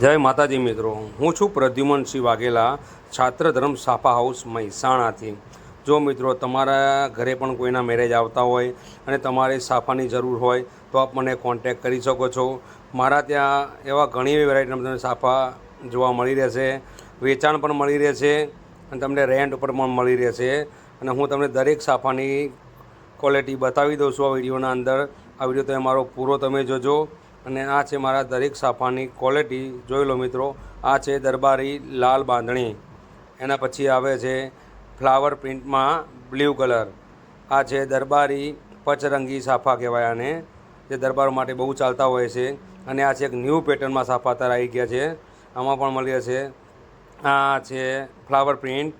જય માતાજી મિત્રો. હું છું પ્રદ્યુમનસિંહ વાઘેલા છાત્રધર્મ સાફા હાઉસ મહેસાણાથી. જો મિત્રો તમારા ઘરે પણ કોઈના મેરેજ આવતા હોય અને તમારે સાફાની જરૂર હોય, તો આપ મને કોન્ટેક કરી શકો છો. મારા ત્યાં એવા ઘણી એવી વેરાયટીના તમને સાફા જોવા મળી રહેશે, વેચાણ પણ મળી રહેશે, અને તમને રેન્ટ ઉપર પણ મળી રહેશે. અને હું તમને દરેક સાફાની ક્વોલિટી બતાવી દઉં છું આ વિડીયોના અંદર. આ વીડિયો તમે મારો પૂરો તમે જોજો. અને આ છે મારા દરેક સાફાની ક્વોલિટી જોઈ લો મિત્રો, આ છે દરબારી લાલ બાંધણી. એના પછી આવે છે ફ્લાવર પ્રિન્ટમાં બ્લુ કલર આ છે દરબારી પચરંગી સાફા કહેવાય આને, જે દરબાર માટે બહુ ચાલતા હોય છે. અને આ છે એક ન્યૂ પેટર્નમાં સાફા અત્યારે આવી ગયા છે. આમાં પણ મળી છે. આ છે ફ્લાવર પ્રિન્ટ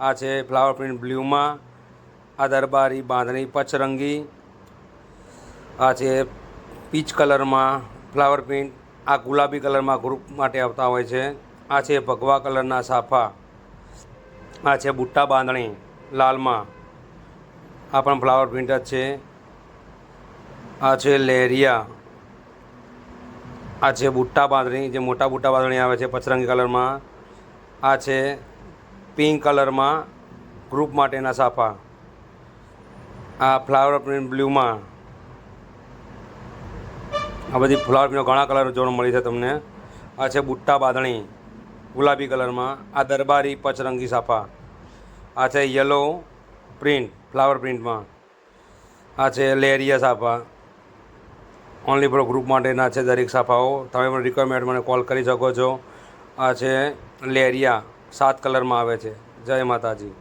આ છે ફ્લાવર પ્રિન્ટ બ્લુમાં આ દરબારી બાંધણી પચરંગી. આ છે પીચ કલરમાં, ફ્લાવર પ્રિન્ટ, આ ગુલાબી કલરમાં ગ્રુપ માટે આવતા હોય છે. આ છે ભગવા કલરના સાફા. આ છે બુટ્ટા બાંધણી, લાલમાં. આ પણ ફ્લાવર પ્રિન્ટ જ છે. આ છે લેરિયા. આ છે બુટ્ટા બાંધણી, જે મોટા બુટ્ટા બાંધણી આવે છે પચરંગી કલરમાં. આ છે પિંક કલરમાં ગ્રુપ માટેના સાફા. આ ફ્લાવર પ્રિન્ટ બ્લુમાં. આ બધી ફ્લાવર પ્રિન્ટ ઘણા કલર જોવા મળી છે તમને. આ છે બુટ્ટા બાંધણી, ગુલાબી કલરમાં. આ દરબારી પચરંગી સાફા. આ છે યલો પ્રિન્ટ ફ્લાવર પ્રિન્ટમાં આ છે લેરિયા સાફા. ઓનલી ફોર ગ્રુપ માટેના છે દરેક સાફાઓ. તમે પણ રિક્વાયરમેન્ટ મને કોલ કરી શકો છો. આ છે લેરિયા, સાત કલરમાં આવે છે. જય માતાજી.